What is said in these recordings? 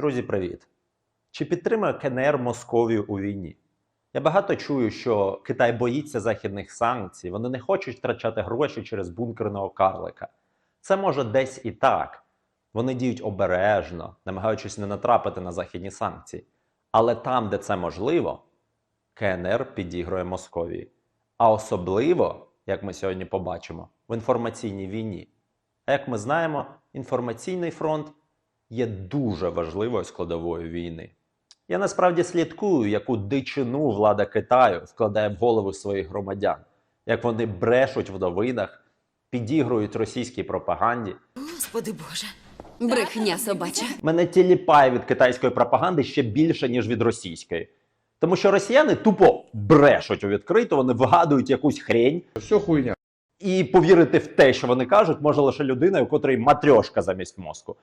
Друзі, привіт! Чи підтримує КНР Московію у війні? Я багато чую, що Китай боїться західних санкцій, вони не хочуть втрачати гроші через бункерного карлика. Це може десь і так. Вони діють обережно, намагаючись не натрапити на західні санкції. Але там, де це можливо, КНР підігрує Московії. А особливо, як ми сьогодні побачимо, в інформаційній війні. А як ми знаємо, інформаційний фронт є дуже важливою складовою війни. Я насправді слідкую, яку дичину влада Китаю вкладає в голову своїх громадян, як вони брешуть в новинах, підігрують російській пропаганді. Господи Боже. Брехня собача. Мене тіліпає від китайської пропаганди ще більше, ніж від російської. Тому що росіяни тупо брешуть у відкрито, вони вигадують якусь хрень, Все хуйня. і повірити в те, що вони кажуть, може лише людина, у котрій матрьошка замість мозку.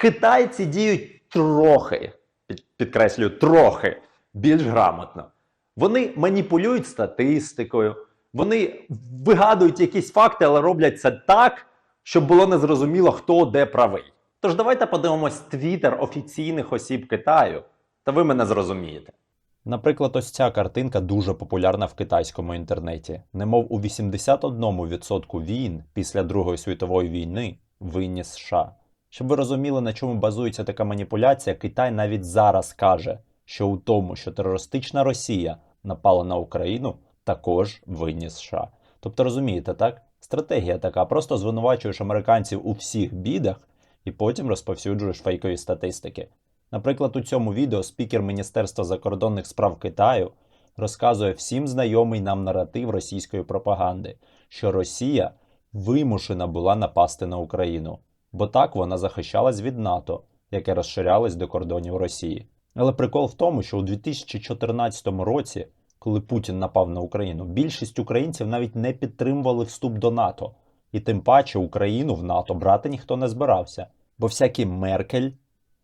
Китайці діють трохи, підкреслюю, трохи більш грамотно. Вони маніпулюють статистикою, вони вигадують якісь факти, але роблять це так, щоб було незрозуміло, хто де правий. Тож давайте подивимось твіттер офіційних осіб Китаю, та ви мене зрозумієте. Наприклад, ось ця картинка дуже популярна в китайському інтернеті. Немов у 81% війн після Другої світової війни винні США. Щоб ви розуміли, на чому базується така маніпуляція, Китай навіть зараз каже, що у тому, що терористична Росія напала на Україну, також винні США. Тобто розумієте, так? Стратегія така, просто звинувачуєш американців у всіх бідах і потім розповсюджуєш фейкові статистики. Наприклад, у цьому відео спікер Міністерства закордонних справ Китаю розказує всім знайомий нам наратив російської пропаганди, що Росія вимушена була напасти на Україну, бо так вона захищалась від НАТО, яке розширялось до кордонів Росії. Але прикол в тому, що у 2014 році, коли Путін напав на Україну, більшість українців навіть не підтримували вступ до НАТО, і тим паче Україну в НАТО брати ніхто не збирався, бо всякі Меркель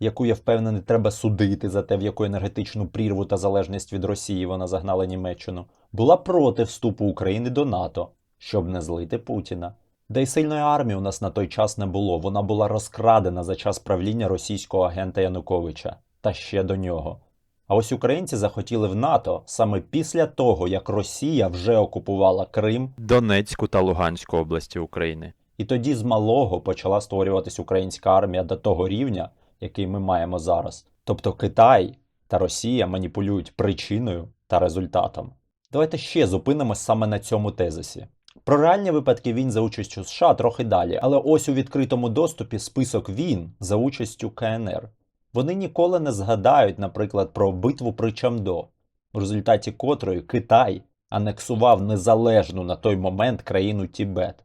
яку я впевнений, треба судити за те, в яку енергетичну прірву та залежність від Росії вона загнала Німеччину, була проти вступу України до НАТО, щоб не злити Путіна. Да й сильної армії у нас на той час не було. Вона була розкрадена за час правління російського агента Януковича та ще до нього. А ось українці захотіли в НАТО саме після того, як Росія вже окупувала Крим Донецьку та Луганську області України. і тоді з малого почала створюватись українська армія до того рівня, який ми маємо зараз. Тобто Китай та Росія маніпулюють причиною та результатом. Давайте ще зупинимось саме на цьому тезисі. Про реальні випадки війн за участю США трохи далі, але ось у відкритому доступі список війн за участю КНР. Вони ніколи не згадають, наприклад, про битву при Чамдо, в результаті котрої Китай анексував незалежну на той момент країну Тібет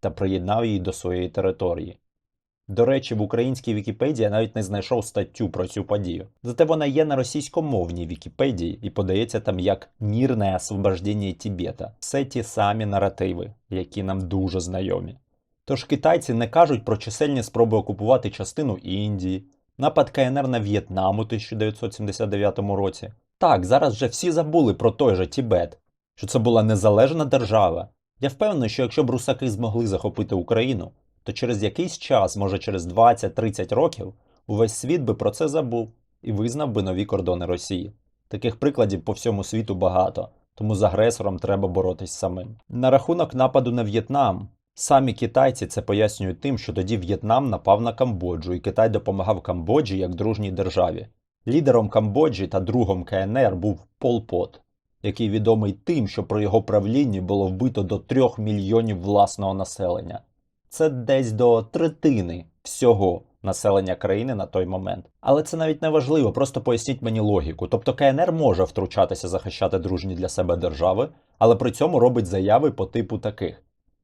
та приєднав її до своєї території. До речі, в українській Вікіпедії я навіть не знайшов статтю про цю подію. Зате вона є на російськомовній Вікіпедії і подається там як мірне освобождення Тібета. Все ті самі наративи, які нам дуже знайомі. Тож китайці не кажуть про чисельні спроби окупувати частину Індії, напад КНР на В'єтнам у 1979 році. Так, зараз вже всі забули про той же Тібет, що це була незалежна держава. Я впевнений, що якщо б русаки змогли захопити Україну, то через якийсь час, може через 20-30 років, увесь світ би про це забув і визнав би нові кордони Росії. Таких прикладів по всьому світу багато, тому з агресором треба боротись самим. На рахунок нападу на В'єтнам. Самі китайці це пояснюють тим, що тоді В'єтнам напав на Камбоджу, і Китай допомагав Камбоджі як дружній державі. Лідером Камбоджі та другом КНР був Пол Пот, який відомий тим, що при його правлінні було вбито до 3 мільйонів власного населення. Це десь до третини всього населення країни на той момент. Але це навіть не важливо, просто поясніть мені логіку. Тобто КНР може втручатися захищати дружні для себе держави, але при цьому робить заяви по типу таких: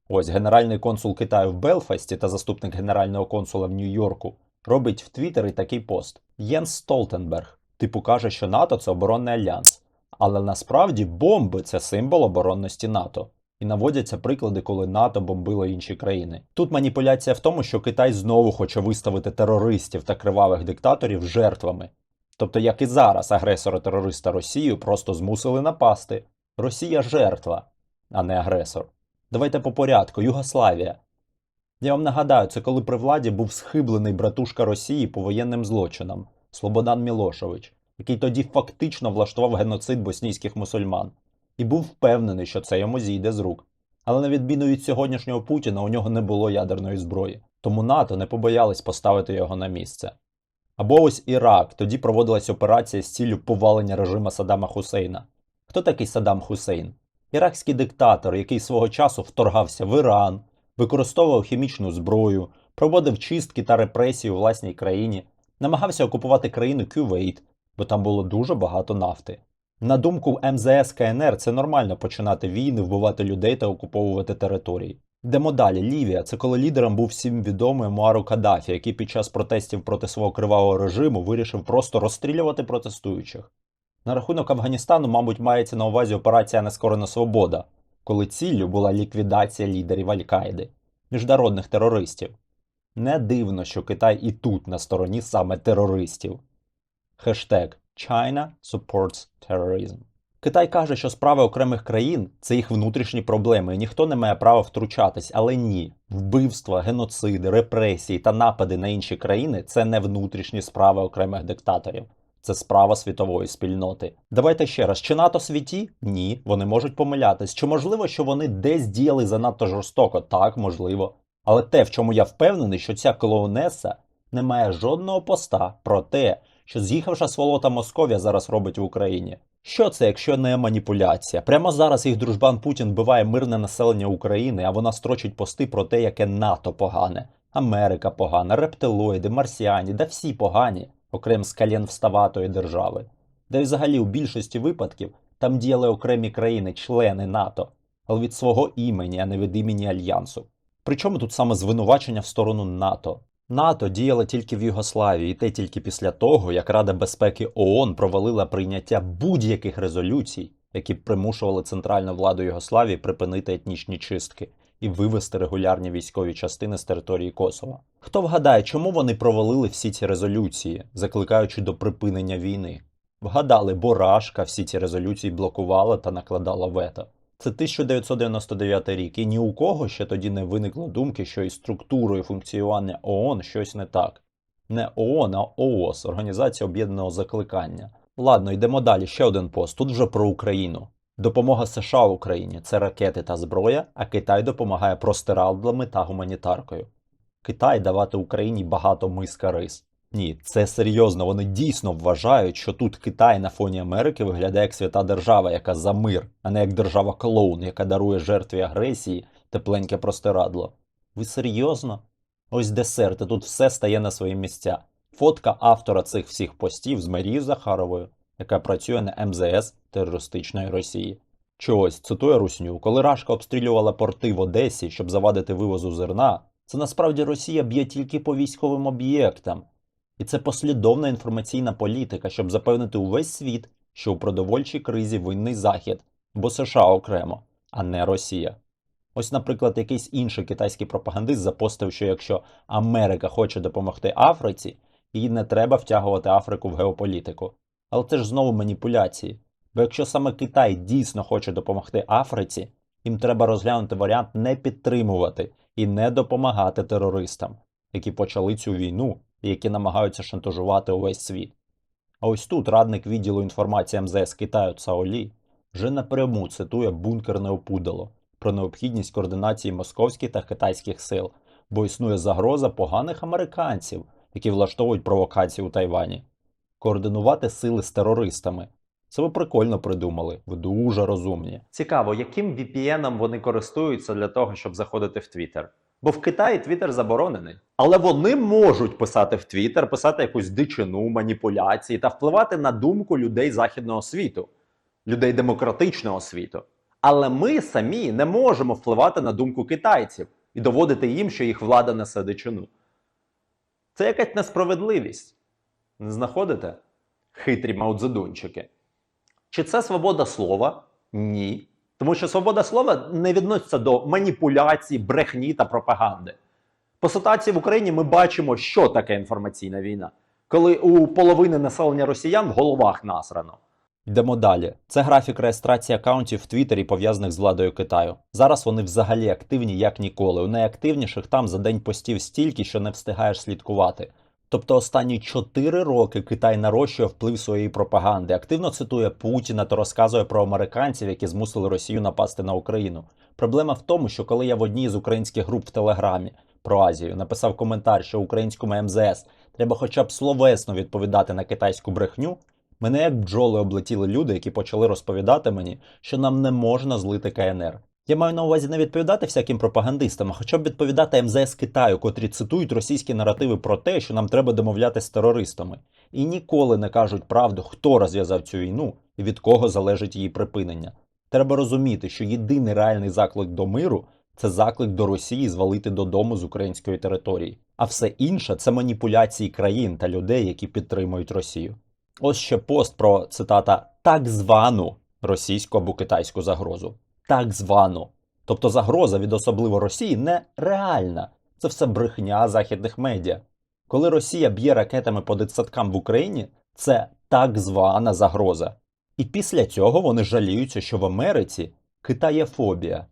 ось генеральний консул Китаю в Белфасті та заступник генерального консула в Нью-Йорку робить в Твіттері такий пост: Єнс Столтенберг, типу каже, що НАТО це оборонний альянс. Але насправді бомби це символ оборонності НАТО. І наводяться приклади, коли НАТО бомбило інші країни. Тут маніпуляція в тому, що Китай знову хоче виставити терористів та кривавих диктаторів жертвами. Тобто, як і зараз, агресора-терориста Росію просто змусили напасти. Росія жертва, а не агресор. Давайте по порядку. Югославія. Я вам нагадаю, це коли при владі був схиблений братушка Росії по воєнним злочинам. Слободан Мілошевич, який тоді фактично влаштував геноцид боснійських мусульман, і був впевнений, що це йому зійде з рук. Але на відміну від сьогоднішнього Путіна, у нього не було ядерної зброї, тому НАТО не побоялись поставити його на місце. Або ось Ірак, тоді проводилась операція з ціллю повалення режиму Саддама Хусейна. Хто такий Саддам Хусейн? Іракський диктатор, який свого часу вторгався в Іран, використовував хімічну зброю, проводив чистки та репресії у власній країні, намагався окупувати країну Кювейт, бо там було дуже багато нафти. На думку МЗС КНР, це нормально починати війни, вбивати людей та окуповувати території. Йдемо далі. Лівія це коли лідером був всім відомий Муару Каддафі, який під час протестів проти свого кривавого режиму вирішив просто розстрілювати протестуючих. На рахунок Афганістану, мабуть, мається на увазі операція Нескорена Свобода, коли ціллю була ліквідація лідерів Аль-Каїди, міжнародних терористів. Не дивно, що Китай і тут на стороні саме терористів. Хештег China supports terrorism. Китай каже, що справи окремих країн це їх внутрішні проблеми, і ніхто не має права втручатись, але ні. Вбивства, геноциди, репресії та напади на інші країни це не внутрішні справи окремих диктаторів. Це справа світової спільноти. Давайте ще раз: чи НАТО світі? Ні, вони можуть помилятись. Чи можливо, що вони десь діяли занадто жорстоко? Так, можливо. Але те, в чому я впевнений, що ця клоунеса не має жодного поста про те, що з'їхавша сволота Московія зараз робить в Україні. Що це, якщо не маніпуляція? Прямо зараз їх дружбан Путін вбиває мирне населення України, а вона строчить пости про те, яке НАТО погане, Америка погана, рептилоїди, марсіані, да всі погані, окрім скалєн вставатої держави. Де взагалі у більшості випадків там діяли окремі країни, члени НАТО, але від свого імені, а не від імені Альянсу. Причому тут саме звинувачення в сторону НАТО. НАТО діяло тільки в Югославії, і те тільки після того, як Рада безпеки ООН провалила прийняття будь-яких резолюцій, які б примушували центральну владу Югославії припинити етнічні чистки і вивести регулярні військові частини з території Косова. Хто вгадає, чому вони провалили всі ці резолюції, закликаючи до припинення війни? Вгадали, бо Рашка всі ці резолюції блокувала та накладала вето. Це 1999 рік, і ні у кого ще тоді не виникло думки, що із структурою функціонування ООН щось не так. Не ООН, а ООС Організація Об'єднаного Закликання. Ладно, йдемо далі. Ще один пост. Тут вже про Україну. Допомога США Україні це ракети та зброя, а Китай допомагає простирадлами та гуманітаркою. Китай давати Україні багато миска рис. Ні, це серйозно. Вони дійсно вважають, що тут Китай на фоні Америки виглядає як свята держава, яка за мир, а не як держава клоун, яка дарує жертві агресії тепленьке простирадло. Ви серйозно? Ось десерти, тут все стає на свої місця. Фотка автора цих всіх постів з Марією Захаровою, яка працює на МЗС терористичної Росії. Чи ось цитує Русню, коли Рашка обстрілювала порти в Одесі, щоб завадити вивозу зерна, це насправді Росія б'є тільки по військовим об'єктам. І це послідовна інформаційна політика, щоб запевнити увесь світ, що у продовольчій кризі винний Захід, бо США окремо, а не Росія. Ось, наприклад, якийсь інший китайський пропагандист запостив, що якщо Америка хоче допомогти Африці, їй не треба втягувати Африку в геополітику. Але це ж знову маніпуляції. Бо якщо саме Китай дійсно хоче допомогти Африці, їм треба розглянути варіант не підтримувати і не допомагати терористам, які почали цю війну які намагаються шантажувати увесь світ. А ось тут радник відділу інформації МЗС Китаю Цаолі вже напряму цитує бункерне опудало про необхідність координації московських та китайських сил, бо існує загроза поганих американців, які влаштовують провокації у Тайвані. Координувати сили з терористами. Це ви прикольно придумали, ви дуже розумні. Цікаво, яким VPN вони користуються для того, щоб заходити в Твіттер. Бо в Китаї Твіттер заборонений. Але вони можуть писати в Твіттер, писати якусь дичину, маніпуляції та впливати на думку людей західного світу, людей демократичного світу. Але ми самі не можемо впливати на думку китайців і доводити їм, що їх влада несе дичину. Це якась несправедливість. Не знаходите? Хитрі маудзедунчики. Чи це свобода слова? Ні. Тому що свобода слова не відноситься до маніпуляцій, брехні та пропаганди. По ситуації в Україні ми бачимо, що таке інформаційна війна, коли у половини населення росіян в головах насрано. Йдемо далі. Це графік реєстрації акаунтів в Твіттері, пов'язаних з владою Китаю. Зараз вони взагалі активні як ніколи. У найактивніших там за день постів стільки, що не встигаєш слідкувати. Тобто останні 4 роки Китай нарощує вплив своєї пропаганди, активно цитує Путіна та розказує про американців, які змусили Росію напасти на Україну. Проблема в тому, що коли я в одній з українських груп в Телеграмі про Азію написав коментар, що українському МЗС треба хоча б словесно відповідати на китайську брехню, мене як бджоли облетіли люди, які почали розповідати мені, що нам не можна злити КНР. Я маю на увазі не відповідати всяким пропагандистам, а хоча б відповідати МЗС Китаю, котрі цитують російські наративи про те, що нам треба домовлятися з терористами, і ніколи не кажуть правду, хто розв'язав цю війну і від кого залежить її припинення. Треба розуміти, що єдиний реальний заклик до миру це заклик до Росії звалити додому з української території, а все інше це маніпуляції країн та людей, які підтримують Росію. Ось ще пост про цитата так звану російську або китайську загрозу. Так звану. Тобто загроза від особливо Росії не реальна. Це все брехня західних медіа. Коли Росія б'є ракетами по дитсадкам в Україні, це так звана загроза. І після цього вони жаліються, що в Америці китаєфобія.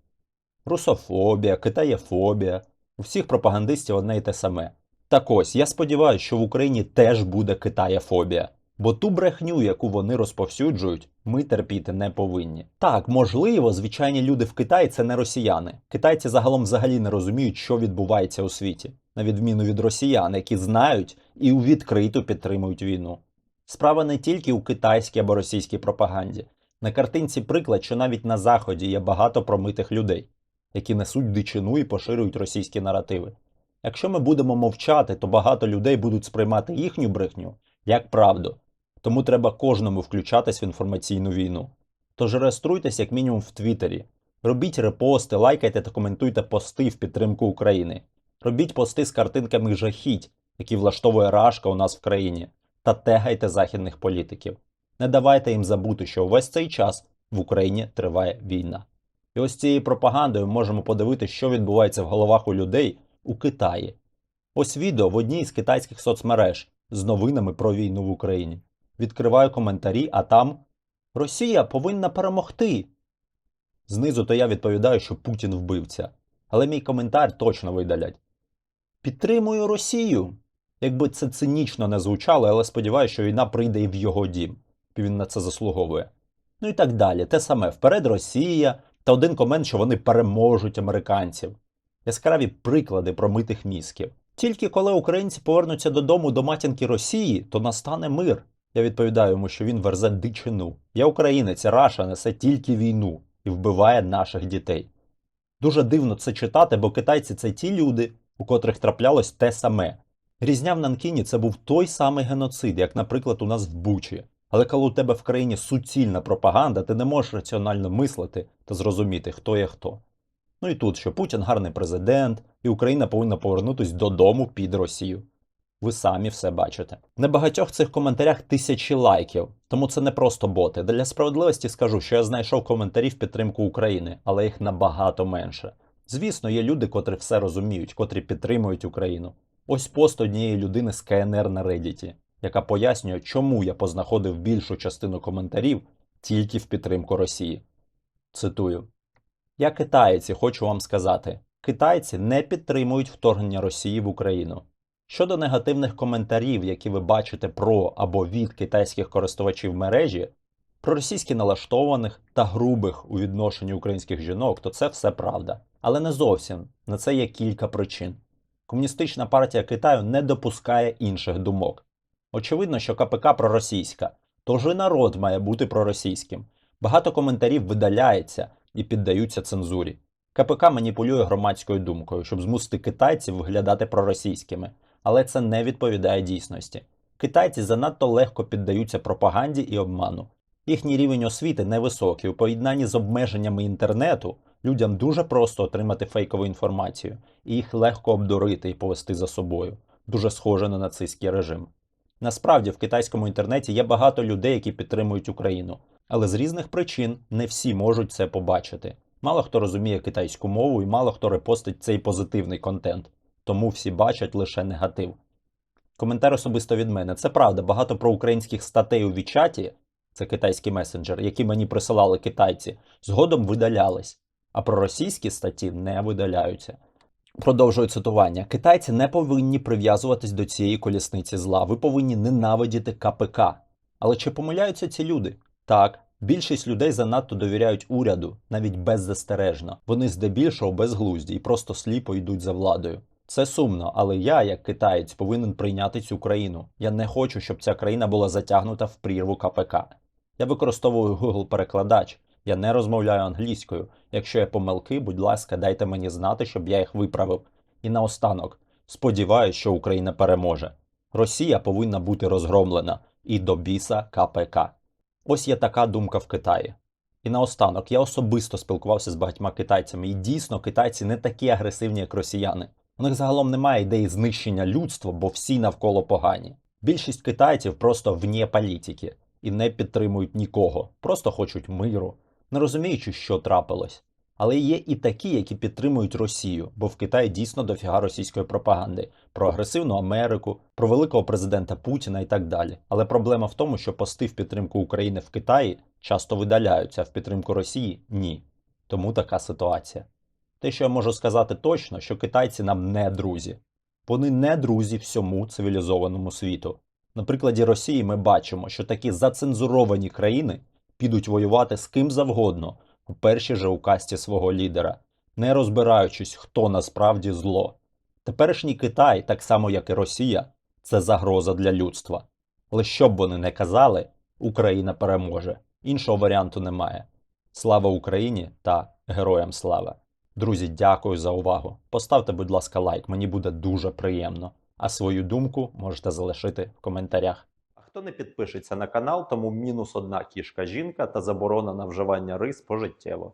Русофобія, китаєфобія. У всіх пропагандистів одне й те саме. Так ось, я сподіваюся, що в Україні теж буде китаєфобія. Бо ту брехню, яку вони розповсюджують, ми терпіти не повинні. Так, можливо, звичайні люди в Китаї це не росіяни. Китайці загалом взагалі не розуміють, що відбувається у світі, на відміну від росіян, які знають і у відкриту підтримують війну. Справа не тільки у китайській або російській пропаганді. На картинці приклад, що навіть на заході є багато промитих людей, які несуть дичину і поширюють російські наративи. Якщо ми будемо мовчати, то багато людей будуть сприймати їхню брехню як правду. Тому треба кожному включатись в інформаційну війну. Тож реєструйтесь як мінімум в Твіттері. Робіть репости, лайкайте та коментуйте пости в підтримку України. Робіть пости з картинками жахіть, які влаштовує Рашка у нас в країні, та тегайте західних політиків. Не давайте їм забути, що увесь цей час в Україні триває війна. І ось цією пропагандою можемо подивитися, що відбувається в головах у людей у Китаї. Ось відео в одній з китайських соцмереж з новинами про війну в Україні. Відкриваю коментарі, а там Росія повинна перемогти. Знизу то я відповідаю, що Путін вбивця. Але мій коментар точно видалять. Підтримую Росію. Якби це цинічно не звучало, але сподіваюся, що війна прийде і в його дім. І він на це заслуговує. Ну і так далі. Те саме вперед Росія та один комент, що вони переможуть американців. Яскраві приклади промитих мізків. Тільки коли українці повернуться додому до матінки Росії, то настане мир. Я відповідаю йому, що він верзе дичину. Я українець, Раша несе тільки війну і вбиває наших дітей. Дуже дивно це читати, бо китайці це ті люди, у котрих траплялось те саме. Різня в Нанкіні це був той самий геноцид, як, наприклад, у нас в Бучі. Але коли у тебе в країні суцільна пропаганда, ти не можеш раціонально мислити та зрозуміти, хто є хто. Ну і тут, що Путін гарний президент, і Україна повинна повернутися додому під Росію. Ви самі все бачите. В небагатьох цих коментарях тисячі лайків, тому це не просто боти. Для справедливості скажу, що я знайшов коментарі в підтримку України, але їх набагато менше. Звісно, є люди, котрі все розуміють, котрі підтримують Україну. Ось пост однієї людини з КНР на Reddit, яка пояснює, чому я познаходив більшу частину коментарів тільки в підтримку Росії. Цитую. Я китаєць і хочу вам сказати: китайці не підтримують вторгнення Росії в Україну. Щодо негативних коментарів, які ви бачите про або від китайських користувачів мережі, про російськи налаштованих та грубих у відношенні українських жінок, то це все правда. Але не зовсім на це є кілька причин. Комуністична партія Китаю не допускає інших думок. Очевидно, що КПК проросійська, тож і народ має бути проросійським. Багато коментарів видаляється і піддаються цензурі. КПК маніпулює громадською думкою, щоб змусити китайців виглядати проросійськими, але це не відповідає дійсності. Китайці занадто легко піддаються пропаганді і обману. Їхній рівень освіти невисокий. У поєднанні з обмеженнями інтернету людям дуже просто отримати фейкову інформацію, і їх легко обдурити і повести за собою. Дуже схоже на нацистський режим. Насправді в китайському інтернеті є багато людей, які підтримують Україну, але з різних причин не всі можуть це побачити. Мало хто розуміє китайську мову і мало хто репостить цей позитивний контент, тому всі бачать лише негатив. Коментар особисто від мене. Це правда, багато проукраїнських статей у Вічаті, це китайський месенджер, які мені присилали китайці, згодом видалялись, а проросійські статті не видаляються. Продовжую цитування. Китайці не повинні прив'язуватись до цієї колісниці зла. Ви повинні ненавидіти КПК. Але чи помиляються ці люди? Так, більшість людей занадто довіряють уряду, навіть беззастережно. Вони здебільшого безглузді і просто сліпо йдуть за владою. Це сумно, але я, як китаєць, повинен прийняти цю країну. Я не хочу, щоб ця країна була затягнута в прірву КПК. Я використовую Google перекладач. Я не розмовляю англійською. Якщо є помилки, будь ласка, дайте мені знати, щоб я їх виправив. І наостанок, сподіваюся, що Україна переможе. Росія повинна бути розгромлена і до біса КПК. Ось є така думка в Китаї. І наостанок, я особисто спілкувався з багатьма китайцями, і дійсно китайці не такі агресивні, як росіяни. У них загалом немає ідеї знищення людства, бо всі навколо погані. Більшість китайців просто вне політики і не підтримують нікого, просто хочуть миру, не розуміючи, що трапилось. Але є і такі, які підтримують Росію, бо в Китаї дійсно дофіга російської пропаганди про агресивну Америку, про великого президента Путіна і так далі. Але проблема в тому, що пости в підтримку України в Китаї часто видаляються, а в підтримку Росії ні. Тому така ситуація. Те, що я можу сказати точно, що китайці нам не друзі. Вони не друзі всьому цивілізованому світу. На прикладі Росії ми бачимо, що такі зацензуровані країни підуть воювати з ким завгодно у першій же указці свого лідера, не розбираючись, хто насправді зло. Теперішній Китай, так само як і Росія, це загроза для людства. Але що б вони не казали, Україна переможе. Іншого варіанту немає. Слава Україні та героям слава! Друзі, дякую за увагу. Поставте, будь ласка, лайк, мені буде дуже приємно. А свою думку можете залишити в коментарях. А хто не підпишеться на канал, тому мінус одна кішка жінка та заборона на вживання рис пожиттєво.